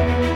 Evet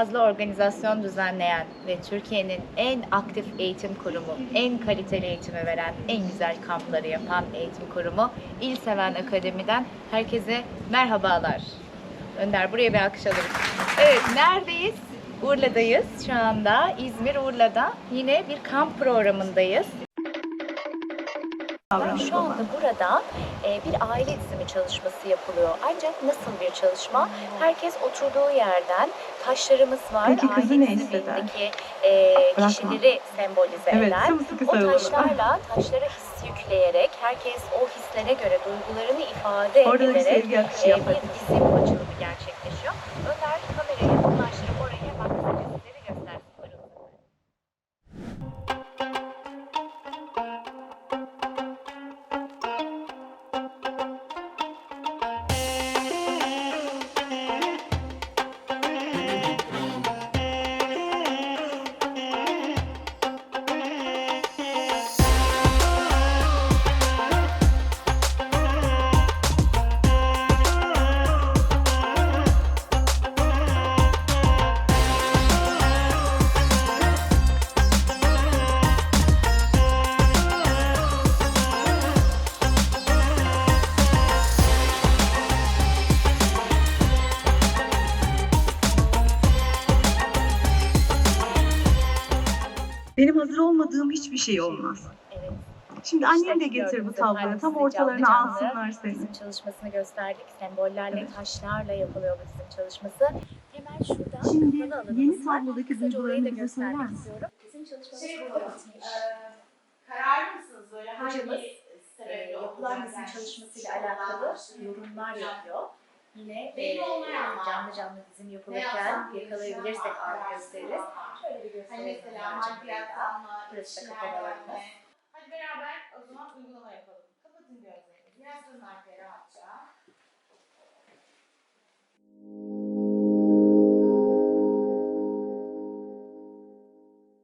fazla organizasyon düzenleyen ve Türkiye'nin en aktif eğitim kurumu, en kaliteli eğitimi veren, en güzel kampları yapan eğitim kurumu İl Seven Akademi'den herkese merhabalar. Önder buraya bir alkış alırız. Evet, neredeyiz? Urla'dayız şu anda. İzmir Urla'da yine bir kamp programındayız. Şu anda burada e, bir aile dizimi çalışması yapılıyor. Ancak nasıl bir çalışma? Herkes oturduğu yerden taşlarımız var. Peki kızı ne hisseder? e, kişileri sembolize Evet, O taşlarla taşlara his yükleyerek herkes o hislere göre duygularını ifade Orada da bir ederek akışı e, bir dizim açılımı Benim hazır olmadığım hiçbir şey olmaz. Evet. Şimdi İşte annem de getir bu tabloyu. Tam ortalarına canlı alsınlar seni. Bizim çalışmasını gösterdik. Sembollerle, Evet. taşlarla yapılıyor bu bizim çalışması. Hemen şurada Şimdi yeni tablodaki duygularını bize göstermek söyler misin? istiyorum. Bizim çalışmamız Şey burada bitmiş. eee, kararlı mısınız böyle hangi Hocamız, sebeple yapılan olacak? bizim Yani çalışmasıyla alakalı yorumlar yapıyor. Yine Belli e, olmayan var. canlı canlı dizim Ne yapılırken yakalayabilirsek var, gösteririz. Şöyle bir Hani gösterelim. mesela maddiyattan burada. mı? Burası da mi? Hadi beraber o zaman uygulama yapalım. Kapatın gözlerinizi. Yaslanın arkaya rahatça.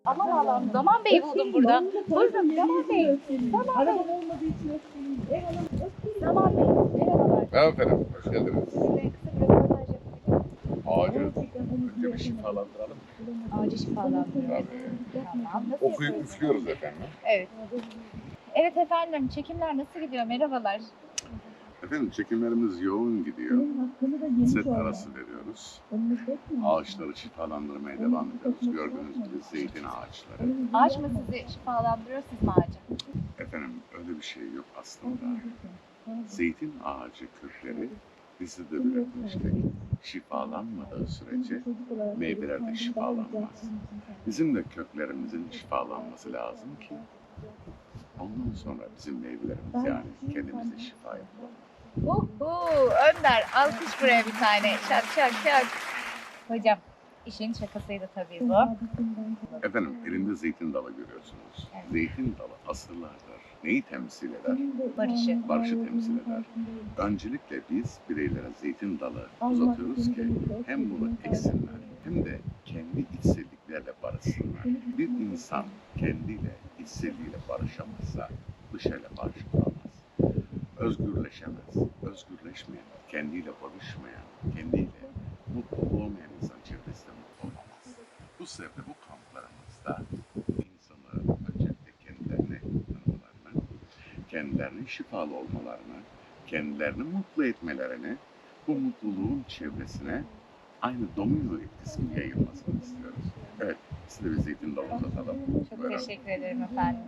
Aman Allah'ım Zaman Bey buldum burada. Buyurun Zaman Bey. Zaman Bey. Zaman Bey. Merhabalar. Merhaba efendim, hoş geldiniz. Sizinle kısa bir röportaj. Ağacı önce bir şifalandıralım. Ağacı şifalandırıyor. Tabii. Tamam. Nasıl Okuyup yapıyorsunuz? üflüyoruz efendim. Evet. Evet efendim, çekimler nasıl gidiyor? Merhabalar. Efendim çekimlerimiz yoğun gidiyor. Set arası veriyoruz. Ağaçları şifalandırmaya devam ediyoruz. Gördüğünüz gibi zeytin ağaçları. Ağaç mı sizi şifalandırıyor, siz mi ağacı? Efendim öyle bir şey yok aslında. Zeytin ağacı kökleri dizide belirtmiştik. Şifalanmadığı sürece meyveler de şifalanmaz. Bizim de köklerimizin şifalanması lazım ki ondan sonra bizim meyvelerimiz yani kendimize şifa yapalım. Uhu, Önder alkış buraya bir tane. Şak şak şak. Hocam İşin şakasıydı tabii bu. Efendim elinde zeytin dalı görüyorsunuz. Evet. Zeytin dalı asırlardır. Neyi temsil eder? Barışı. Barışı temsil eder. Öncelikle biz bireylere zeytin dalı uzatıyoruz ki hem bunu eksinler hem de kendi içselliklerle barışsınlar. Bir insan kendiyle, içselliğiyle barışamazsa dışarıyla barışık olamaz. Özgürleşemez. Özgürleşmeyen, kendiyle barışmayan, kendiyle mutlu olmayan insan çevresinde mutlu olamaz. Bu sebeple bu kamplarımızda insanların öncelikle kendilerini tanımalarını, kendilerinin şifalı olmalarını, kendilerini mutlu etmelerini, bu mutluluğun çevresine aynı domino etkisi yayılmasını istiyoruz. Evet, size bir zeytin dalı uzatalım. Çok Buyurun. teşekkür ederim efendim.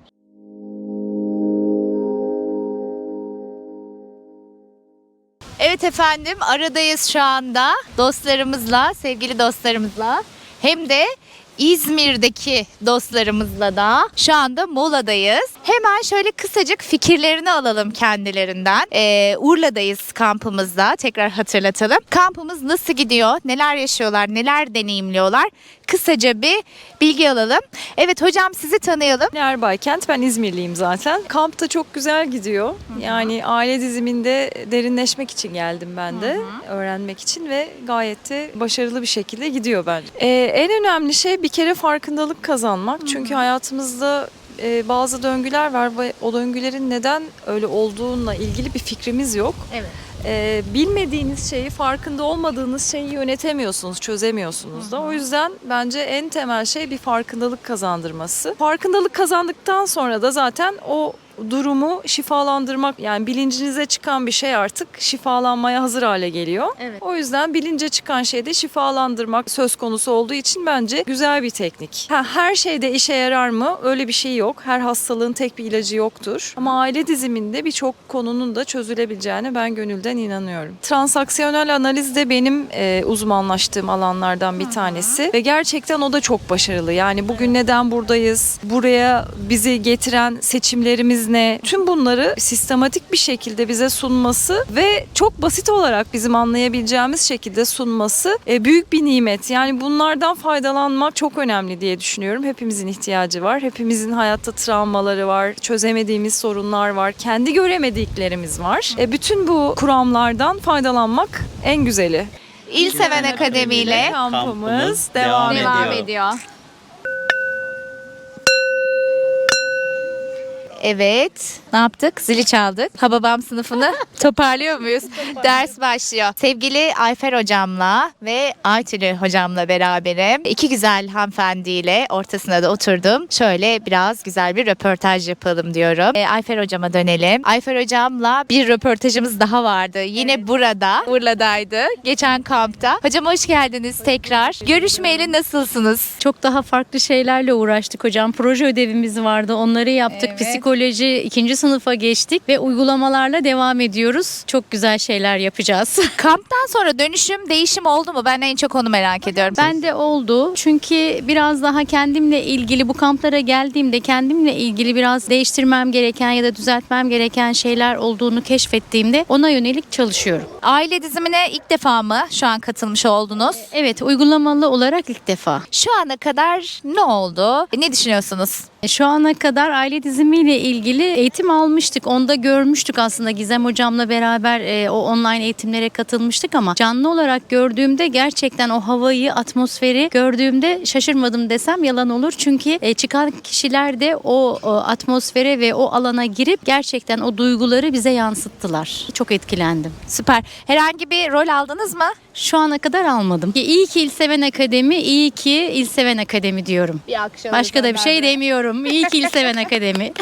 Evet efendim aradayız şu anda dostlarımızla, sevgili dostlarımızla. Hem de İzmir'deki dostlarımızla da şu anda moladayız. Hemen şöyle kısacık fikirlerini alalım kendilerinden. Ee, Urla'dayız kampımızda tekrar hatırlatalım. Kampımız nasıl gidiyor? Neler yaşıyorlar? Neler deneyimliyorlar? Kısaca bir bilgi alalım. Evet hocam sizi tanıyalım. Erbaykent. Ben İzmirliyim zaten. Kamp da çok güzel gidiyor. Yani aile diziminde derinleşmek için geldim ben de. Öğrenmek için ve gayet de başarılı bir şekilde gidiyor bence. Ee, en önemli şey bir kere farkındalık kazanmak. Çünkü hayatımızda e, bazı döngüler var ve o döngülerin neden öyle olduğuna ilgili bir fikrimiz yok. Evet. Ee, bilmediğiniz şeyi, farkında olmadığınız şeyi yönetemiyorsunuz, çözemiyorsunuz da. O yüzden bence en temel şey bir farkındalık kazandırması. Farkındalık kazandıktan sonra da zaten o durumu şifalandırmak yani bilincinize çıkan bir şey artık şifalanmaya hazır hale geliyor. Evet. O yüzden bilince çıkan şeyde şifalandırmak söz konusu olduğu için bence güzel bir teknik. Ha, her şeyde işe yarar mı? Öyle bir şey yok. Her hastalığın tek bir ilacı yoktur. Ama aile diziminde birçok konunun da çözülebileceğine ben gönülden inanıyorum. Transaksiyonel analiz de benim e, uzmanlaştığım alanlardan bir tanesi ve gerçekten o da çok başarılı. Yani bugün neden buradayız? Buraya bizi getiren seçimlerimiz ne? Tüm bunları sistematik bir şekilde bize sunması ve çok basit olarak bizim anlayabileceğimiz şekilde sunması e, büyük bir nimet. Yani bunlardan faydalanmak çok önemli diye düşünüyorum. Hepimizin ihtiyacı var. Hepimizin hayatta travmaları var, çözemediğimiz sorunlar var, kendi göremediklerimiz var. E, bütün bu kuramlardan faydalanmak en güzeli. İl Seven Akademi ile kampımız Kampımız devam, devam ediyor. devam ediyor. Evet. Ne yaptık? Zili çaldık. Hababam sınıfını toparlıyor muyuz? Ders başlıyor. Sevgili Ayfer hocamla ve Aytülü hocamla beraberim. İki güzel hanımefendiyle ortasına da oturdum. Şöyle biraz güzel bir röportaj yapalım diyorum. E, Ayfer hocama dönelim. Ayfer hocamla bir röportajımız daha vardı. Yine burada. Urla'daydı. Geçen kampta. Hocam hoş geldiniz tekrar. Görüşmeyeli nasılsınız? Çok daha farklı şeylerle uğraştık hocam. Proje ödevimiz vardı. Onları yaptık. Evet. Psikoloji ikinci sınıfa geçtik ve uygulamalarla devam ediyoruz. Çok güzel şeyler yapacağız. Kamptan sonra dönüşüm, değişim oldu mu? Ben en çok onu merak ediyorum. Ben de oldu. Çünkü biraz daha kendimle ilgili bu kamplara geldiğimde kendimle ilgili biraz değiştirmem gereken ya da düzeltmem gereken şeyler olduğunu keşfettiğimde ona yönelik çalışıyorum. Aile dizimine ilk defa mı şu an katılmış oldunuz? Evet, uygulamalı olarak ilk defa. Şu ana kadar ne oldu? Ne düşünüyorsunuz? E, Şu ana kadar aile dizimiyle ilgili eğitim almıştık. Onda görmüştük aslında Gizem hocamla beraber e, o online eğitimlere katılmıştık ama canlı olarak gördüğümde gerçekten o havayı, atmosferi gördüğümde şaşırmadım desem yalan olur. Çünkü e, çıkan kişiler de o, o atmosfere ve o alana girip gerçekten o duyguları bize yansıttılar. Çok etkilendim. Süper. Herhangi bir rol aldınız mı? Şu ana kadar almadım. İyi ki İlseven Akademi, iyi ki İlseven Akademi diyorum. Bir akşam. Başka da bir şey demiyorum. İyi ki İlseven Akademi.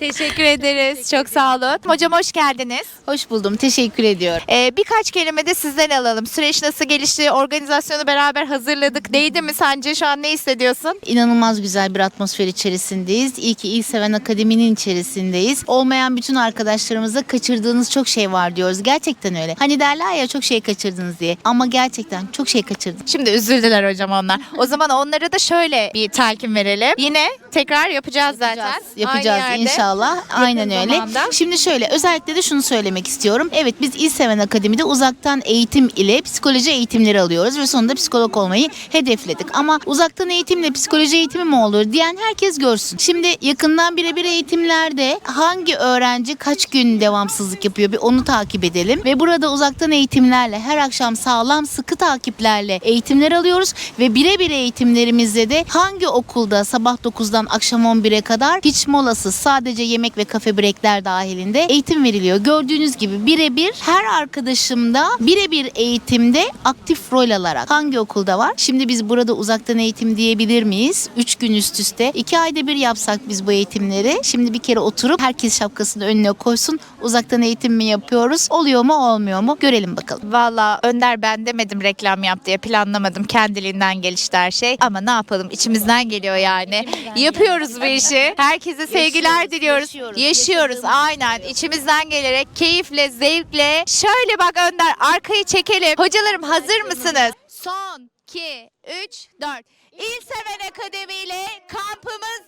Teşekkür ederiz. Çok sağ olun. Hocam hoş geldiniz. Hoş buldum. Teşekkür ediyorum. Ee, birkaç kelime de sizden alalım. Süreç nasıl gelişti? Organizasyonu beraber hazırladık. Değdi mi sence? Şu an ne hissediyorsun? İnanılmaz güzel bir atmosfer içerisindeyiz. İyi ki İyi Seven Akademi'nin içerisindeyiz. Olmayan bütün arkadaşlarımıza kaçırdığınız çok şey var diyoruz. Gerçekten öyle. Hani derler ya çok şey kaçırdınız diye. Ama ama gerçekten çok şey kaçırdım. Şimdi üzüldüler hocam onlar. O zaman onlara da şöyle bir telkin verelim. Yine tekrar yapacağız zaten. Yapacağız Aynı yerde. inşallah. Aynen öyle. zamanda. Şimdi şöyle özellikle de şunu söylemek istiyorum. Evet biz İl Seven Akademi'de uzaktan eğitim ile psikoloji eğitimleri alıyoruz ve sonunda psikolog olmayı hedefledik. Ama uzaktan eğitimle psikoloji eğitimi mi olur diyen herkes görsün. Şimdi yakından birebir eğitimlerde hangi öğrenci kaç gün devamsızlık yapıyor bir onu takip edelim. Ve burada uzaktan eğitimlerle her akşam sağlam sıkı takiplerle eğitimler alıyoruz ve birebir eğitimlerimizde de hangi okulda sabah 9'dan akşam 11'e kadar hiç molasız sadece yemek ve kafe breakler dahilinde eğitim veriliyor. Gördüğünüz gibi birebir her arkadaşımda birebir eğitimde aktif rol alarak hangi okulda var? Şimdi biz burada uzaktan eğitim diyebilir miyiz? 3 gün üst üste 2 ayda bir yapsak biz bu eğitimleri. Şimdi bir kere oturup herkes şapkasını önüne koysun. Uzaktan eğitim mi yapıyoruz? Oluyor mu olmuyor mu? Görelim bakalım. Valla Önder ben demedim reklam yap diye planlamadım. Kendiliğinden gelişti her şey. Ama ne yapalım içimizden geliyor yani. Yapıyoruz bu işi. Herkese sevgiler diliyoruz. yaşıyoruz. Yaşıyoruz. Aynen. İçimizden gelerek keyifle, zevkle. Şöyle bak Önder arkayı çekelim. Hocalarım hazır mısınız? Son 2, 3, 4. İl Seven Akademi ile kampımız